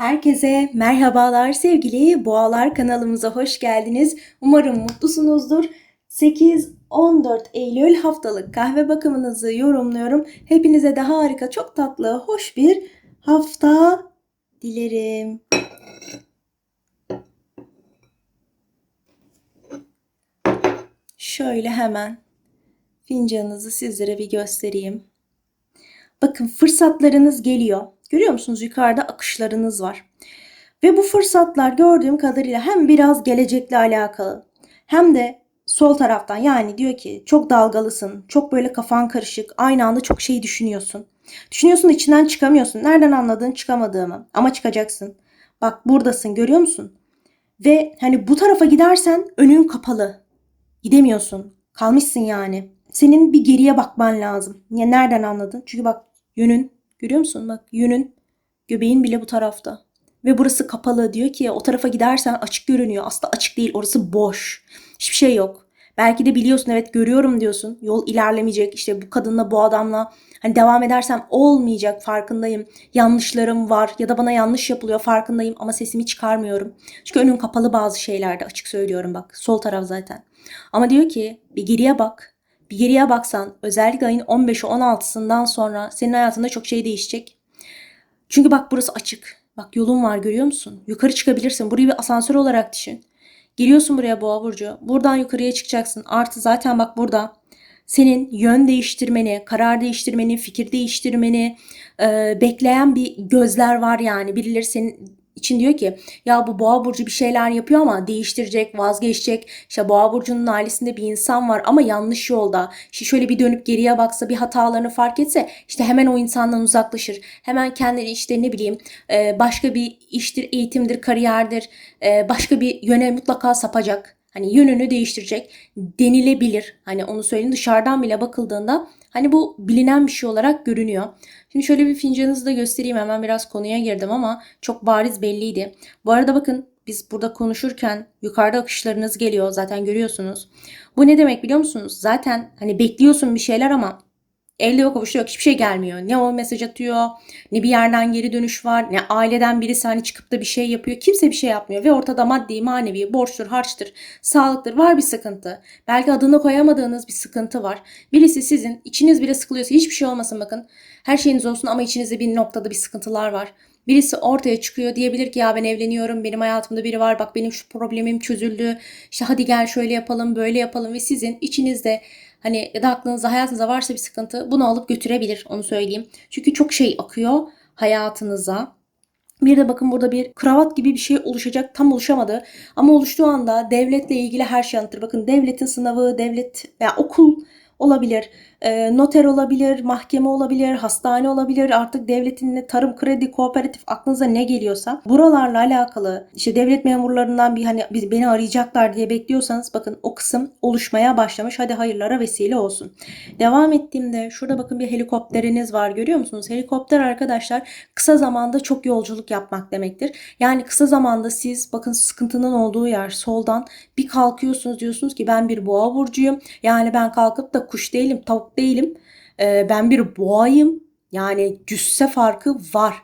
Herkese merhabalar sevgili boğalar kanalımıza hoş geldiniz. Umarım mutlusunuzdur. 8-14 Eylül haftalık kahve bakımınızı yorumluyorum. Hepinize de harika, çok tatlı, hoş bir hafta dilerim. Şöyle hemen fincanınızı sizlere bir göstereyim. Bakın fırsatlarınız geliyor. Görüyor musunuz? Yukarıda akışlarınız var. Ve bu fırsatlar gördüğüm kadarıyla hem biraz gelecekle alakalı hem de sol taraftan yani diyor ki çok dalgalısın, çok böyle kafan karışık, aynı anda çok şey düşünüyorsun. Düşünüyorsun içinden çıkamıyorsun. Nereden anladın çıkamadığımı ama çıkacaksın. Bak buradasın görüyor musun? Ve hani bu tarafa gidersen önün kapalı. Gidemiyorsun. Kalmışsın yani. Senin bir geriye bakman lazım. Ya nereden anladın? Çünkü bak yönün görüyor musun? Bak yönün göbeğin bile bu tarafta. Ve burası kapalı diyor ki o tarafa gidersen açık görünüyor. Aslında açık değil orası boş. Hiçbir şey yok. Belki de biliyorsun evet görüyorum diyorsun. Yol ilerlemeyecek işte bu kadınla bu adamla hani devam edersem olmayacak farkındayım. Yanlışlarım var ya da bana yanlış yapılıyor farkındayım ama sesimi çıkarmıyorum. Çünkü önüm kapalı bazı şeylerde açık söylüyorum bak. Sol taraf zaten. Ama diyor ki bir geriye bak. Bir geriye baksan özellikle ayın 15'i 16'sından sonra senin hayatında çok şey değişecek. Çünkü bak burası açık. Bak yolun var görüyor musun? Yukarı çıkabilirsin. Burayı bir asansör olarak düşün. Geliyorsun buraya boğa burcu. Buradan yukarıya çıkacaksın. Artı zaten bak burada senin yön değiştirmeni, karar değiştirmeni, fikir değiştirmeni e, bekleyen bir gözler var yani. Birileri senin için diyor ki ya bu boğa burcu bir şeyler yapıyor ama değiştirecek, vazgeçecek. İşte boğa burcunun ailesinde bir insan var ama yanlış yolda. İşte şöyle bir dönüp geriye baksa bir hatalarını fark etse işte hemen o insandan uzaklaşır. Hemen kendini işte ne bileyim e, başka bir iştir, eğitimdir, kariyerdir, e, başka bir yöne mutlaka sapacak. Hani yönünü değiştirecek denilebilir. Hani onu söyleyeyim dışarıdan bile bakıldığında hani bu bilinen bir şey olarak görünüyor. Şimdi şöyle bir fincanınızı da göstereyim. Hemen biraz konuya girdim ama çok bariz belliydi. Bu arada bakın biz burada konuşurken yukarıda akışlarınız geliyor. Zaten görüyorsunuz. Bu ne demek biliyor musunuz? Zaten hani bekliyorsun bir şeyler ama Elde yok avuçta yok hiçbir şey gelmiyor. Ne o mesaj atıyor ne bir yerden geri dönüş var ne aileden birisi hani çıkıp da bir şey yapıyor. Kimse bir şey yapmıyor ve ortada maddi manevi borçtur harçtır sağlıktır var bir sıkıntı. Belki adını koyamadığınız bir sıkıntı var. Birisi sizin içiniz bile sıkılıyorsa hiçbir şey olmasın bakın. Her şeyiniz olsun ama içinizde bir noktada bir sıkıntılar var. Birisi ortaya çıkıyor diyebilir ki ya ben evleniyorum benim hayatımda biri var bak benim şu problemim çözüldü işte hadi gel şöyle yapalım böyle yapalım ve sizin içinizde Hani ya da aklınızda hayatınızda varsa bir sıkıntı bunu alıp götürebilir onu söyleyeyim. Çünkü çok şey akıyor hayatınıza. Bir de bakın burada bir kravat gibi bir şey oluşacak. Tam oluşamadı. Ama oluştuğu anda devletle ilgili her şey anlatır. Bakın devletin sınavı, devlet veya okul olabilir, e, noter olabilir, mahkeme olabilir, hastane olabilir, artık devletin tarım, kredi, kooperatif aklınıza ne geliyorsa buralarla alakalı işte devlet memurlarından bir hani beni arayacaklar diye bekliyorsanız bakın o kısım oluşmaya başlamış. Hadi hayırlara vesile olsun. Devam ettiğimde şurada bakın bir helikopteriniz var görüyor musunuz? Helikopter arkadaşlar kısa zamanda çok yolculuk yapmak demektir. Yani kısa zamanda siz bakın sıkıntının olduğu yer soldan bir kalkıyorsunuz diyorsunuz ki ben bir boğa burcuyum. Yani ben kalkıp da kuş değilim, tavuk değilim. Ee, ben bir boğayım. Yani cüsse farkı var.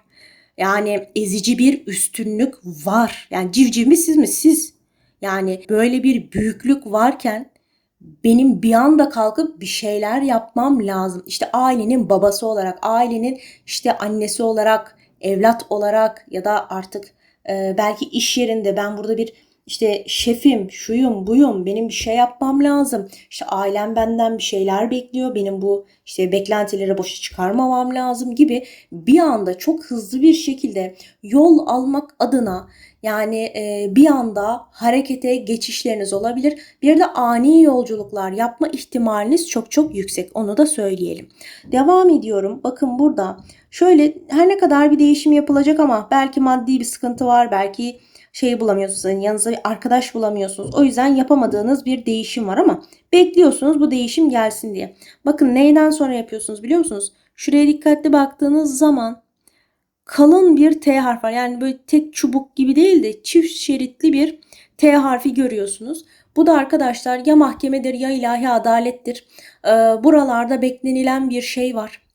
Yani ezici bir üstünlük var. Yani civciv mi siz mi? Siz. Yani böyle bir büyüklük varken benim bir anda kalkıp bir şeyler yapmam lazım. İşte ailenin babası olarak, ailenin işte annesi olarak, evlat olarak ya da artık e, belki iş yerinde ben burada bir işte şefim, şuyum, buyum, benim bir şey yapmam lazım. İşte ailem benden bir şeyler bekliyor. Benim bu işte beklentileri boşa çıkarmamam lazım gibi bir anda çok hızlı bir şekilde yol almak adına yani e, bir anda harekete geçişleriniz olabilir. Bir de ani yolculuklar yapma ihtimaliniz çok çok yüksek. Onu da söyleyelim. Devam ediyorum. Bakın burada şöyle her ne kadar bir değişim yapılacak ama belki maddi bir sıkıntı var. Belki şeyi bulamıyorsunuz. Yani yanınızda bir arkadaş bulamıyorsunuz. O yüzden yapamadığınız bir değişim var ama bekliyorsunuz bu değişim gelsin diye. Bakın neyden sonra yapıyorsunuz biliyor musunuz? Şuraya dikkatli baktığınız zaman kalın bir T harf var. Yani böyle tek çubuk gibi değil de çift şeritli bir T harfi görüyorsunuz. Bu da arkadaşlar ya mahkemedir ya ilahi adalettir. Ee, buralarda beklenilen bir şey var.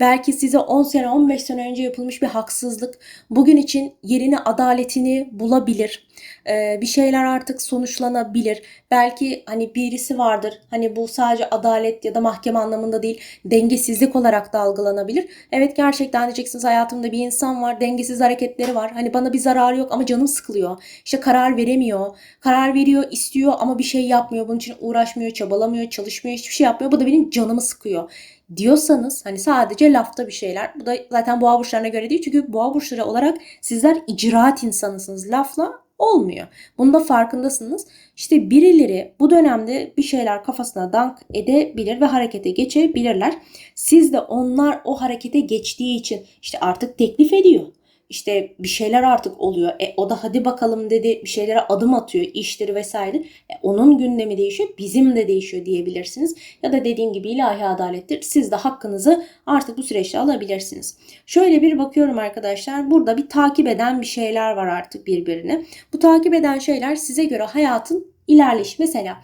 Belki size 10 sene 15 sene önce yapılmış bir haksızlık bugün için yerini adaletini bulabilir. Ee, bir şeyler artık sonuçlanabilir. Belki hani birisi vardır. Hani bu sadece adalet ya da mahkeme anlamında değil, dengesizlik olarak da algılanabilir. Evet gerçekten diyeceksiniz hayatımda bir insan var, dengesiz hareketleri var. Hani bana bir zararı yok ama canım sıkılıyor. İşte karar veremiyor. Karar veriyor, istiyor ama bir şey yapmıyor. Bunun için uğraşmıyor, çabalamıyor, çalışmıyor, hiçbir şey yapmıyor. Bu da benim canımı sıkıyor diyorsanız hani sadece lafta bir şeyler. Bu da zaten boğa burçlarına göre değil. Çünkü boğa burçları olarak sizler icraat insanısınız. Lafla olmuyor. Bunun da farkındasınız. İşte birileri bu dönemde bir şeyler kafasına dank edebilir ve harekete geçebilirler. Siz de onlar o harekete geçtiği için işte artık teklif ediyor işte bir şeyler artık oluyor. E, o da hadi bakalım dedi bir şeylere adım atıyor işleri vesaire. E, onun gündemi değişiyor bizim de değişiyor diyebilirsiniz. Ya da dediğim gibi ilahi adalettir. Siz de hakkınızı artık bu süreçte alabilirsiniz. Şöyle bir bakıyorum arkadaşlar. Burada bir takip eden bir şeyler var artık birbirini. Bu takip eden şeyler size göre hayatın ilerleyiş. Mesela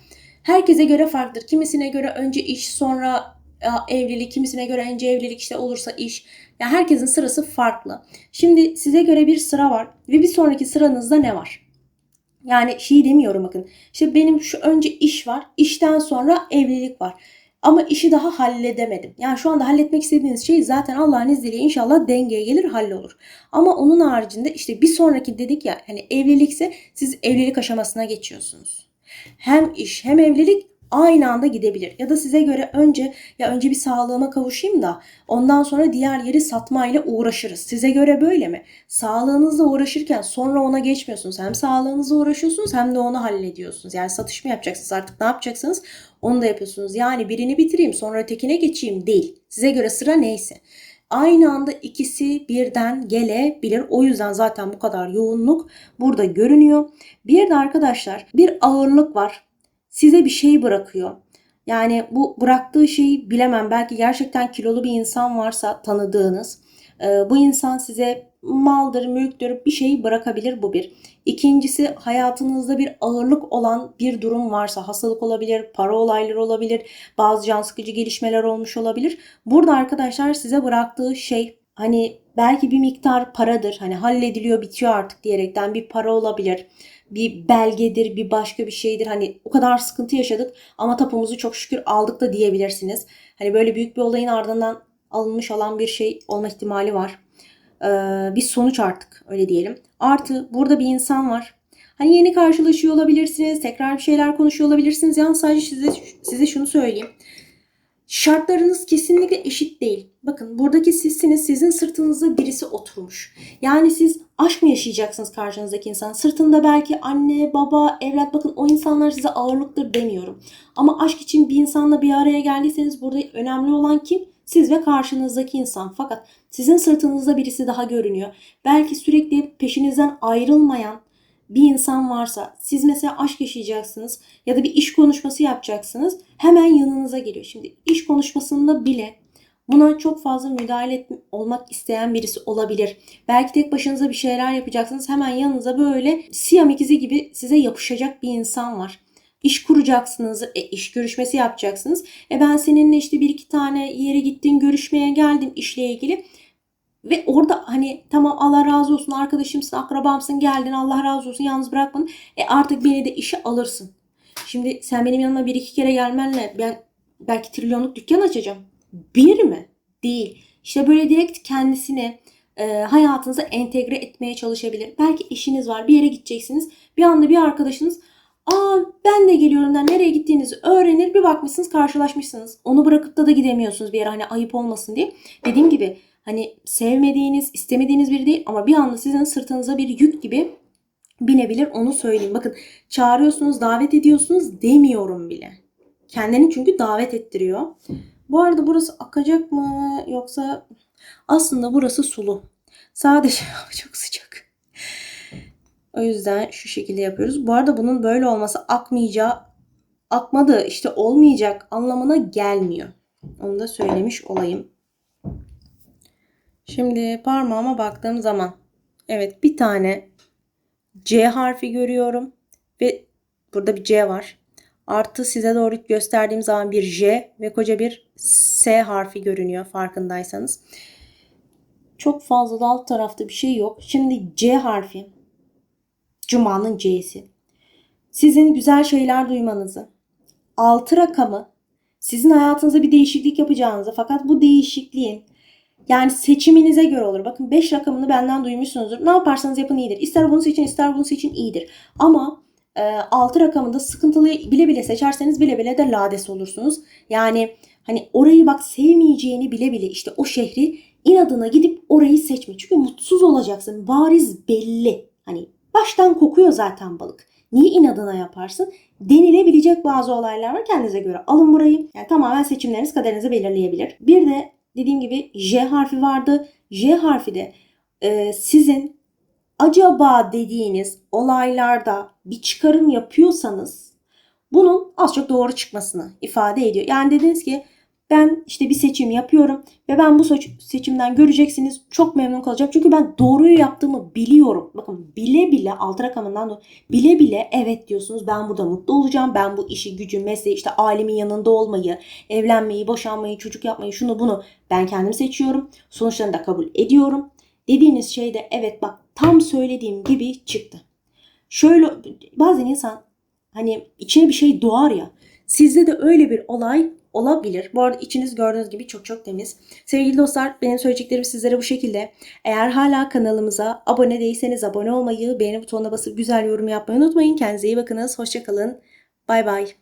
herkese göre farklıdır. Kimisine göre önce iş sonra evlilik, kimisine göre önce evlilik işte olursa iş. Yani herkesin sırası farklı. Şimdi size göre bir sıra var ve bir sonraki sıranızda ne var? Yani şey demiyorum bakın. İşte benim şu önce iş var, işten sonra evlilik var. Ama işi daha halledemedim. Yani şu anda halletmek istediğiniz şey zaten Allah'ın izniyle inşallah dengeye gelir, hallolur. Ama onun haricinde işte bir sonraki dedik ya hani evlilikse siz evlilik aşamasına geçiyorsunuz. Hem iş hem evlilik aynı anda gidebilir. Ya da size göre önce ya önce bir sağlığıma kavuşayım da ondan sonra diğer yeri satmayla uğraşırız. Size göre böyle mi? Sağlığınızla uğraşırken sonra ona geçmiyorsunuz. Hem sağlığınızla uğraşıyorsunuz hem de onu hallediyorsunuz. Yani satış mı yapacaksınız artık ne yapacaksınız onu da yapıyorsunuz. Yani birini bitireyim sonra ötekine geçeyim değil. Size göre sıra neyse. Aynı anda ikisi birden gelebilir. O yüzden zaten bu kadar yoğunluk burada görünüyor. Bir de arkadaşlar bir ağırlık var size bir şey bırakıyor. Yani bu bıraktığı şeyi bilemem. Belki gerçekten kilolu bir insan varsa tanıdığınız. E, bu insan size maldır, mülktür bir şey bırakabilir bu bir. İkincisi hayatınızda bir ağırlık olan bir durum varsa hastalık olabilir, para olayları olabilir, bazı can sıkıcı gelişmeler olmuş olabilir. Burada arkadaşlar size bıraktığı şey hani belki bir miktar paradır. Hani hallediliyor bitiyor artık diyerekten bir para olabilir bir belgedir, bir başka bir şeydir. Hani o kadar sıkıntı yaşadık ama tapumuzu çok şükür aldık da diyebilirsiniz. Hani böyle büyük bir olayın ardından alınmış olan bir şey olma ihtimali var. Ee, bir sonuç artık öyle diyelim. Artı burada bir insan var. Hani yeni karşılaşıyor olabilirsiniz, tekrar bir şeyler konuşuyor olabilirsiniz. Yalnız sadece size, size şunu söyleyeyim. Şartlarınız kesinlikle eşit değil. Bakın buradaki sizsiniz. Sizin sırtınızda birisi oturmuş. Yani siz aşk mı yaşayacaksınız karşınızdaki insan? Sırtında belki anne, baba, evlat. Bakın o insanlar size ağırlıktır demiyorum. Ama aşk için bir insanla bir araya geldiyseniz burada önemli olan kim? Siz ve karşınızdaki insan. Fakat sizin sırtınızda birisi daha görünüyor. Belki sürekli peşinizden ayrılmayan, bir insan varsa siz mesela aşk yaşayacaksınız ya da bir iş konuşması yapacaksınız hemen yanınıza geliyor. Şimdi iş konuşmasında bile buna çok fazla müdahale et, olmak isteyen birisi olabilir. Belki tek başınıza bir şeyler yapacaksınız hemen yanınıza böyle siyam ikizi gibi size yapışacak bir insan var. İş kuracaksınız, e, iş görüşmesi yapacaksınız. E ben seninle işte bir iki tane yere gittin, görüşmeye geldin işle ilgili. Ve orada hani tamam Allah razı olsun arkadaşımsın, akrabamsın, geldin Allah razı olsun yalnız bırakmadın. E artık beni de işe alırsın. Şimdi sen benim yanıma bir iki kere gelmenle ben belki trilyonluk dükkan açacağım. Bir mi? Değil. İşte böyle direkt kendisini e, hayatınıza entegre etmeye çalışabilir. Belki işiniz var bir yere gideceksiniz. Bir anda bir arkadaşınız Aa ben de geliyorum der. Nereye gittiğinizi öğrenir. Bir bakmışsınız karşılaşmışsınız. Onu bırakıp da da gidemiyorsunuz bir yere hani ayıp olmasın diye. Dediğim gibi hani sevmediğiniz, istemediğiniz biri değil ama bir anda sizin sırtınıza bir yük gibi binebilir onu söyleyeyim. Bakın çağırıyorsunuz, davet ediyorsunuz demiyorum bile. Kendini çünkü davet ettiriyor. Bu arada burası akacak mı yoksa aslında burası sulu. Sadece çok sıcak. O yüzden şu şekilde yapıyoruz. Bu arada bunun böyle olması akmayacağı, akmadı işte olmayacak anlamına gelmiyor. Onu da söylemiş olayım. Şimdi parmağıma baktığım zaman evet bir tane C harfi görüyorum ve burada bir C var. Artı size doğru gösterdiğim zaman bir J ve koca bir S harfi görünüyor farkındaysanız. Çok fazla da alt tarafta bir şey yok. Şimdi C harfi. Cuma'nın C'si. Sizin güzel şeyler duymanızı, 6 rakamı sizin hayatınızda bir değişiklik yapacağınızı fakat bu değişikliğin yani seçiminize göre olur. Bakın 5 rakamını benden duymuşsunuzdur. Ne yaparsanız yapın iyidir. İster bunu seçin ister bunu seçin iyidir. Ama 6 rakamında sıkıntılı bile bile seçerseniz bile bile de lades olursunuz. Yani hani orayı bak sevmeyeceğini bile bile işte o şehri inadına gidip orayı seçme. Çünkü mutsuz olacaksın. Bariz belli. Hani baştan kokuyor zaten balık. Niye inadına yaparsın? Denilebilecek bazı olaylar var. Kendinize göre alın burayı. Yani tamamen seçimleriniz kaderinizi belirleyebilir. Bir de dediğim gibi J harfi vardı. J harfi de e, sizin acaba dediğiniz olaylarda bir çıkarım yapıyorsanız bunun az çok doğru çıkmasını ifade ediyor. Yani dediniz ki ben işte bir seçim yapıyorum ve ben bu seç- seçimden göreceksiniz çok memnun kalacağım. Çünkü ben doğruyu yaptığımı biliyorum. Bakın bile bile alt rakamından da bile bile evet diyorsunuz. Ben burada mutlu olacağım. Ben bu işi, gücü, mesleği, işte ailemin yanında olmayı, evlenmeyi, boşanmayı, çocuk yapmayı, şunu bunu ben kendim seçiyorum. Sonuçlarını da kabul ediyorum. Dediğiniz şey de evet bak tam söylediğim gibi çıktı. Şöyle bazen insan hani içine bir şey doğar ya. Sizde de öyle bir olay olabilir. Bu arada içiniz gördüğünüz gibi çok çok temiz. Sevgili dostlar benim söyleyeceklerim sizlere bu şekilde. Eğer hala kanalımıza abone değilseniz abone olmayı, beğeni butonuna basıp güzel yorum yapmayı unutmayın. Kendinize iyi bakınız. Hoşçakalın. Bay bay.